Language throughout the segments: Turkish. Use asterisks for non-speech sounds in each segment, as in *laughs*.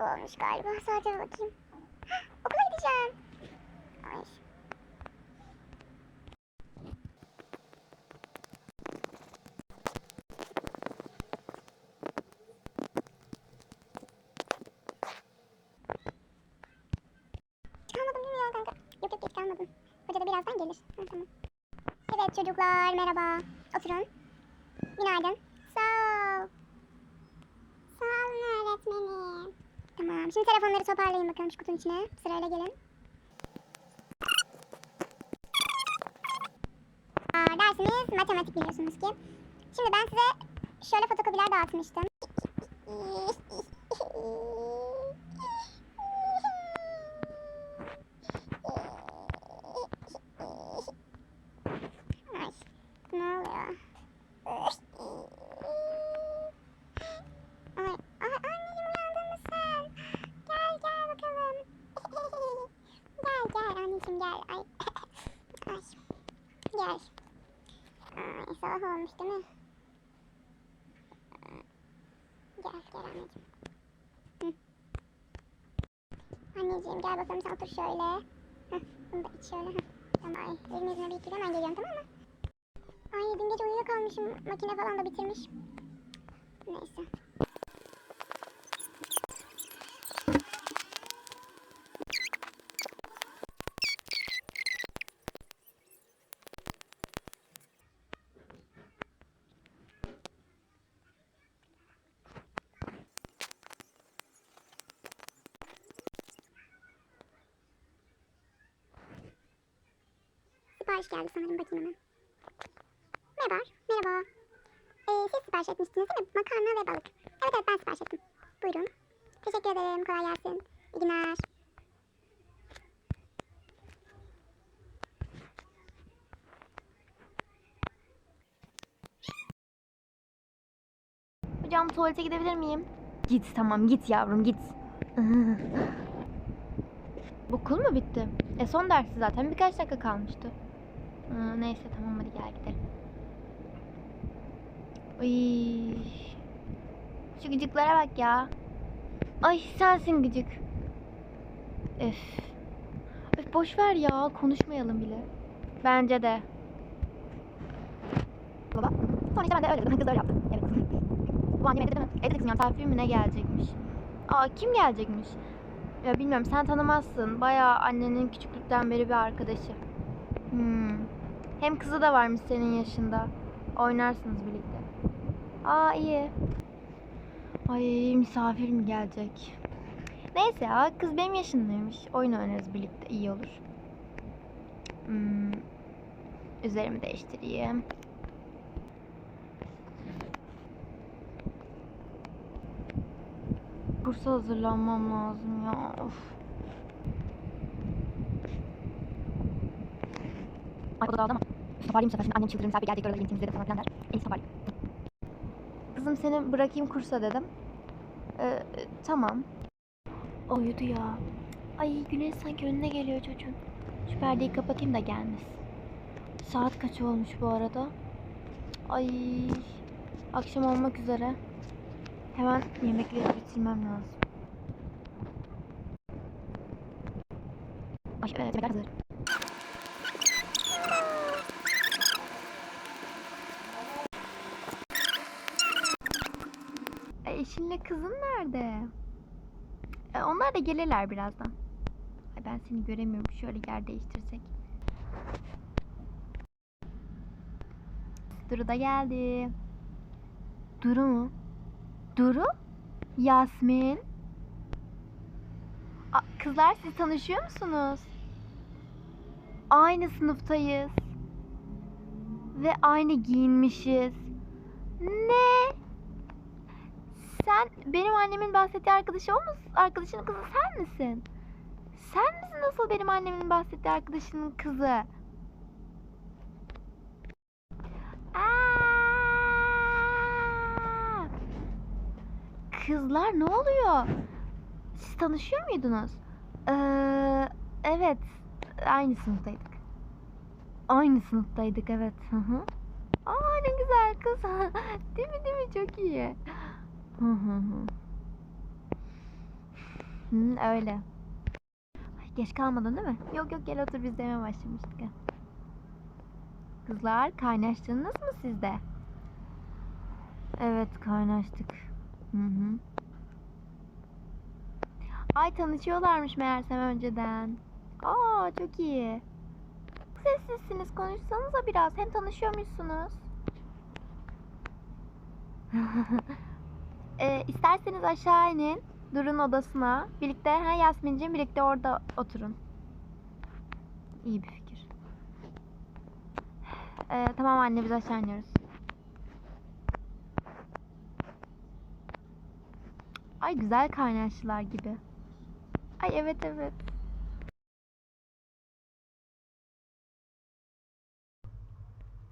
sabah olmuş galiba. Bir bakayım. Hah, okula gideceğim. Ay. Kalmadım değil mi ya kanka? Yok yok geç kalmadım. Hoca da birazdan gelir. Ha, tamam. Evet çocuklar merhaba. Oturun. Günaydın. Sağ ol. Sağ olun öğretmenim. Tamam. Şimdi telefonları toparlayın bakalım şu kutunun içine. Sırayla gelin. Aa, dersimiz matematik biliyorsunuz ki. Şimdi ben size şöyle fotokopiler dağıtmıştım. *laughs* Ay, ne oluyor? Ay, ay anneciğim uyandın mı sen? Gel gel bakalım. gel gel anneciğim gel. Ay. ay. Gel. Ay sabah olmuş değil mi? Gel gel anneciğim. Hı. Anneciğim gel bakalım sen otur şöyle. Heh, bunu da iç şöyle. Tamam ay. Elini yüzüne bir yıkayıp hemen geliyorum tamam mı? Ay dün gece uyuyakalmışım. Makine falan da bitirmiş. Neyse. Sipariş geldi sanırım bakayım hemen. Merhaba, merhaba. Ee, siz sipariş etmiştiniz değil mi? Makarna ve balık. Evet evet ben sipariş ettim. Buyurun. Teşekkür ederim, kolay gelsin. İyi günler. Hocam tuvalete gidebilir miyim? Git tamam git yavrum git. Okul mu bitti? E son dersi zaten birkaç dakika kalmıştı. Aa, neyse tamam hadi gel gidelim. Ay. Şu gıcıklara bak ya. Ay sensin gıcık. Öf. Öf boş ver ya konuşmayalım bile. Bence de. Baba. Sonra işte ben de öyle dedim. Kız öyle yaptı. Evet. Bu annem evde değil mi? Evde kızım ya misafir mi ne gelecekmiş? Aa kim gelecekmiş? Ya bilmiyorum sen tanımazsın. Bayağı annenin küçüklükten beri bir arkadaşı. Hmm. Hem kızı da varmış senin yaşında. Oynarsınız birlikte. Aa iyi. Ay misafir mi gelecek? Neyse ya kız benim yaşındaymış. Oyun oynarız birlikte iyi olur. Hmm. Üzerimi değiştireyim. Kursa hazırlanmam lazım ya. Of. Ay Toparlayayım bu sefer. Şimdi annem çıldırır misafir gelecek oraları temizledim falan filan der. En iyisi toparlayayım. Kızım seni bırakayım kursa dedim. Ee, tamam. O uyudu ya. Ay güneş sanki önüne geliyor çocuğun. Şu perdeyi kapatayım da gelmesin. Saat kaç olmuş bu arada? Ay akşam olmak üzere. Hemen yemekleri bitirmem lazım. Ay evet yemekler hazır. E, eşinle kızın nerede? E, onlar da gelirler birazdan. Ay, ben seni göremiyorum. Şöyle yer değiştirsek. Duru da geldi. Duru mu? Duru? Yasmin? Aa, kızlar siz tanışıyor musunuz? Aynı sınıftayız. Ve aynı giyinmişiz. Ne? Sen benim annemin bahsettiği arkadaşı o musun? Arkadaşının kızı sen misin? Sen misin nasıl benim annemin bahsettiği arkadaşının kızı? Aa! Kızlar ne oluyor? Siz tanışıyor muydunuz? Ee, evet. Aynı sınıftaydık. Aynı sınıftaydık evet. Aa ne güzel kız. *laughs* değil mi değil mi? Çok iyi. Hı hı hı. Hı, öyle. Ay, geç kalmadın değil mi? Yok yok gel otur biz de hemen başlamıştık. Kızlar kaynaştınız mı siz de? Evet kaynaştık. Hı hı. Ay tanışıyorlarmış meğersem önceden. Aa çok iyi. Sessizsiniz konuşsanıza biraz. Hem tanışıyormuşsunuz. *laughs* e, isterseniz aşağı inin. Durun odasına. Birlikte ha Yasmin'ciğim birlikte orada oturun. İyi bir fikir. E, tamam anne biz aşağı iniyoruz. Ay güzel kaynaştılar gibi. Ay evet evet.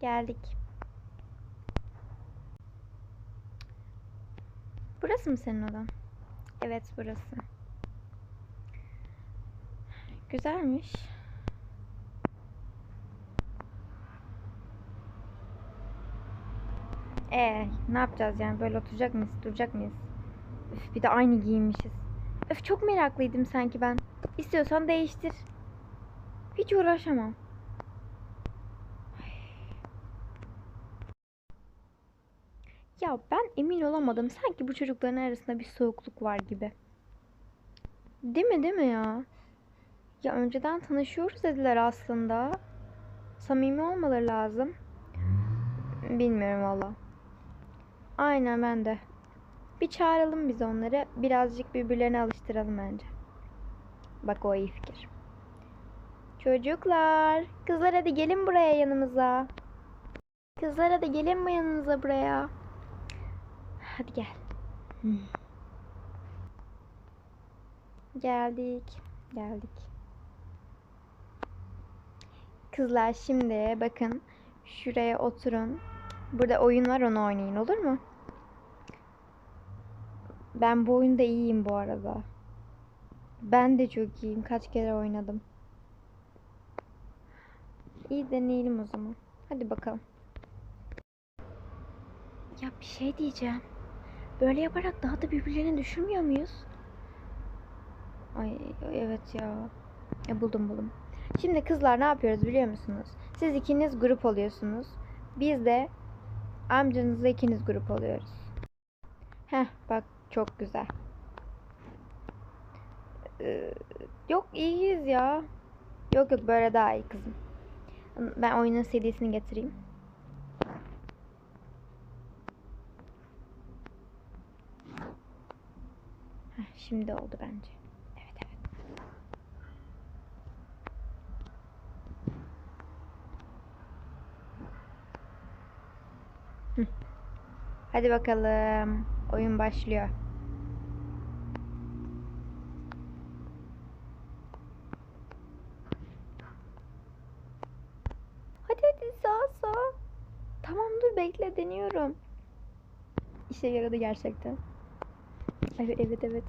Geldik. Burası mı senin odan? Evet burası. Güzelmiş. Ee, ne yapacağız yani? Böyle oturacak mıyız? Duracak mıyız? Üf, bir de aynı giyinmişiz. Öf çok meraklıydım sanki ben. İstiyorsan değiştir. Hiç uğraşamam. Ben emin olamadım. Sanki bu çocukların arasında bir soğukluk var gibi. Değil mi değil mi ya? Ya önceden tanışıyoruz dediler aslında. Samimi olmaları lazım. Bilmiyorum valla. Aynen ben de. Bir çağıralım biz onları. Birazcık birbirlerine alıştıralım bence. Bak o iyi fikir. Çocuklar. Kızlar hadi gelin buraya yanımıza. Kızlar hadi gelin mi yanınıza buraya? Hadi gel. Hmm. Geldik. Geldik. Kızlar şimdi bakın şuraya oturun. Burada oyun var onu oynayın olur mu? Ben bu oyunda iyiyim bu arada. Ben de çok iyiyim. Kaç kere oynadım. İyi deneyelim o zaman. Hadi bakalım. Ya bir şey diyeceğim. Böyle yaparak daha da birbirlerine düşürmüyor muyuz? Ay evet ya. Ya buldum buldum. Şimdi kızlar ne yapıyoruz biliyor musunuz? Siz ikiniz grup oluyorsunuz. Biz de amcanızla ikiniz grup oluyoruz. Heh bak çok güzel. Ee, yok iyiyiz ya. Yok yok böyle daha iyi kızım. Ben oyunun CD'sini getireyim. Heh, şimdi oldu bence. Evet evet. Hı. Hadi bakalım. Oyun başlıyor. Hadi hadi sağ. Tamam dur bekle deniyorum. İşe yaradı gerçekten. Evet evet evet.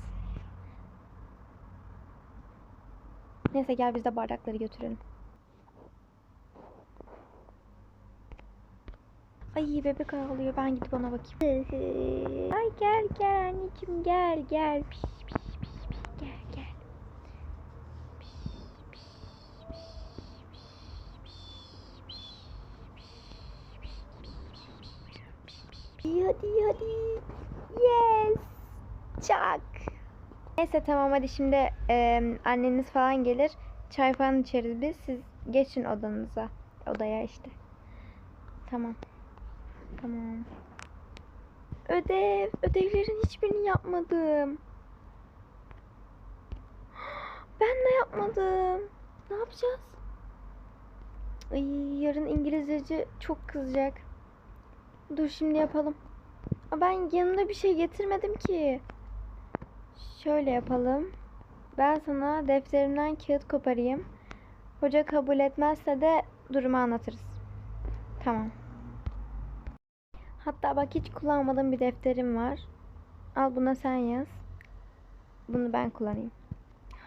Neyse gel biz de bardakları götürelim. Ay bebek ağlıyor. Ben gidip ona bakayım. Ay gel gel anneciğim gel gel. Piş piş piş piş gel gel. Piş piş piş. Çak. Neyse tamam hadi şimdi e, anneniz falan gelir. Çay falan içeriz biz. Siz geçin odanıza. Odaya işte. Tamam. Tamam. Ödev. Ödevlerin hiçbirini yapmadım. *gasps* Ben de yapmadım. Ne yapacağız? Ay, yarın İngilizceci çok kızacak. Dur şimdi yapalım. Ben yanımda bir şey getirmedim ki. Şöyle yapalım. Ben sana defterimden kağıt koparayım. Hoca kabul etmezse de durumu anlatırız. Tamam. Hatta bak hiç kullanmadığım bir defterim var. Al buna sen yaz. Bunu ben kullanayım.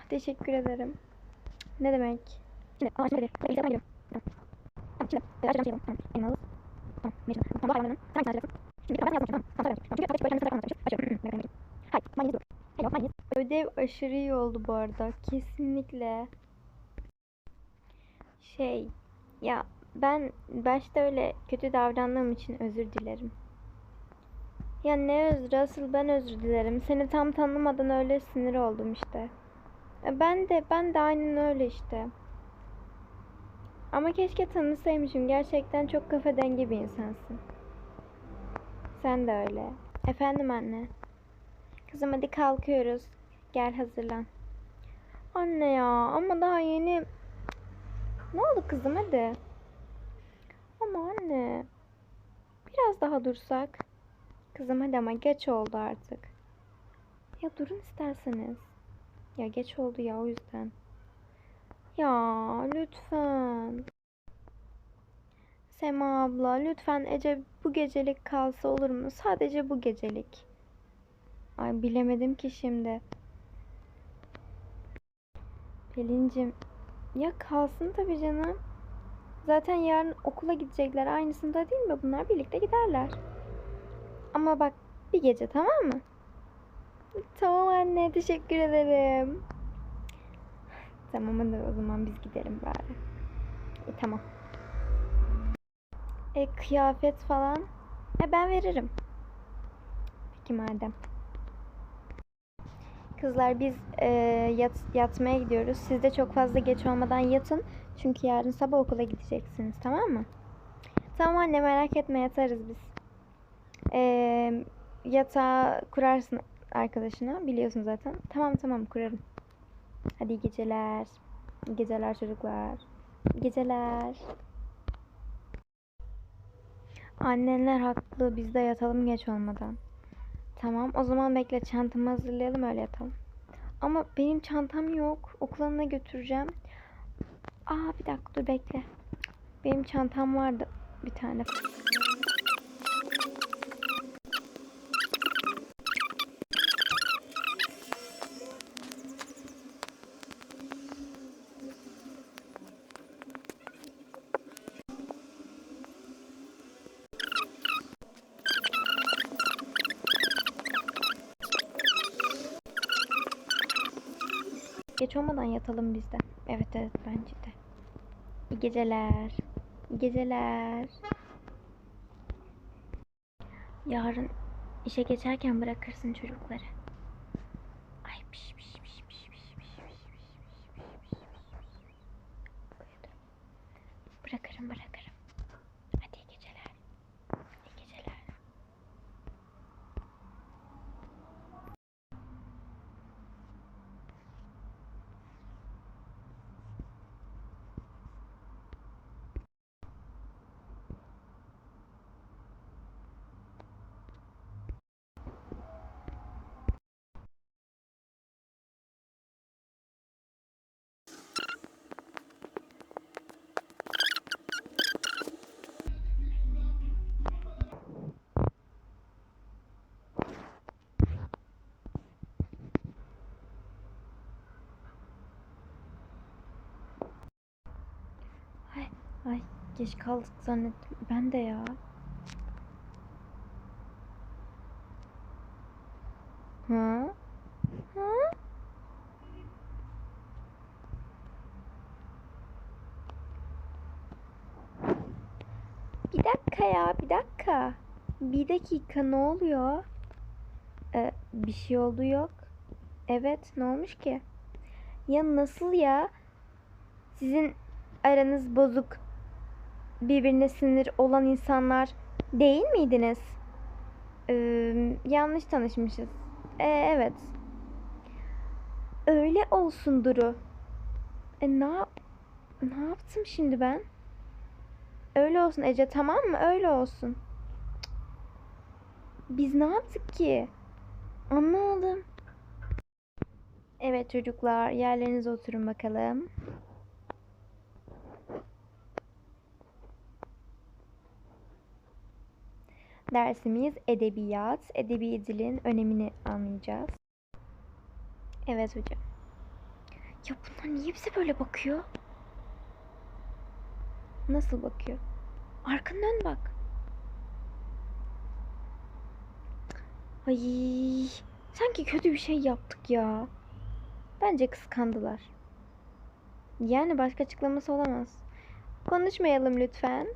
Teşekkür ederim. Ne demek? Şimdi, aa, şimdi, Tamam. Tamam, şimdi, açacağım şeyi. Tamam. Tamam. Tamam, ben tamam. Tamam, tamam. Açmışım. Açıyorum. Hı, bekle, bekle. Hayır, mayonez dur. Hello, mayonez. Ödev aşırı iyi oldu bu arada. Kesinlikle. Şey, ya ben başta öyle kötü davrandığım için özür dilerim. Ya ne özrü asıl ben özür dilerim. Seni tam tanımadan öyle sinir oldum işte. E, Ben de ben de aynen öyle işte. Ama keşke tanısaymışım. Gerçekten çok kafa dengi bir insansın. Sen de öyle. Efendim anne. Kızım hadi kalkıyoruz. Gel hazırlan. Anne ya ama daha yeni... Ne oldu kızım hadi. Ama anne. Biraz daha dursak. Kızım hadi ama geç oldu artık. Ya durun isterseniz. Ya geç oldu ya o yüzden. Ya lütfen. Sema abla lütfen Ece bu gecelik kalsa olur mu? Sadece bu gecelik. Ay bilemedim ki şimdi. Pelin'cim ya kalsın tabii canım. Zaten yarın okula gidecekler. Aynısında değil mi? Bunlar birlikte giderler. Ama bak bir gece tamam mı? Tamam anne teşekkür ederim. Tamam hadi o zaman biz gidelim bari. E, tamam. E kıyafet falan. E ben veririm. Peki madem. Kızlar biz e, yat, yatmaya gidiyoruz. Siz de çok fazla geç olmadan yatın. Çünkü yarın sabah okula gideceksiniz tamam mı? Tamam anne merak etme yatarız biz. E, yatağı kurarsın arkadaşına biliyorsun zaten. Tamam tamam kurarım. Hadi iyi geceler. İyi geceler çocuklar. İyi geceler. Annenler haklı. Biz de yatalım geç olmadan. Tamam. O zaman bekle. Çantamı hazırlayalım öyle yatalım. Ama benim çantam yok. Okula ne götüreceğim? Aa bir dakika dur bekle. Benim çantam vardı bir tane. Geç olmadan yatalım biz de. Evet evet bence de. İyi geceler. İyi geceler. Yarın işe geçerken bırakırsın çocukları. Ay piş piş piş piş piş piş piş piş piş piş. Bırakırım bırakırım. Hadi iyi geceler. İyi geceler. Ay, ay geç kaldık zannettim. Ben de ya. Hı? Hı? Bir dakika ya, bir dakika. Bir dakika ne oluyor? Ee, bir şey oldu yok. Evet, ne olmuş ki? Ya nasıl ya? Sizin aranız bozuk, birbirine sinir olan insanlar değil miydiniz? Ee, yanlış tanışmışız. Ee, evet. Öyle olsun Duru. E, ne yap ne yaptım şimdi ben? Öyle olsun Ece tamam mı? Öyle olsun. Biz ne yaptık ki? Anlamadım. Evet çocuklar yerlerinize oturun bakalım. Dersimiz edebiyat. Edebi dilin önemini anlayacağız. Evet hocam. Ya bunlar niye bize böyle bakıyor? Nasıl bakıyor? Arkanı dön bak. Ay, sanki kötü bir şey yaptık ya. Bence kıskandılar. Yani başka açıklaması olamaz. Konuşmayalım lütfen.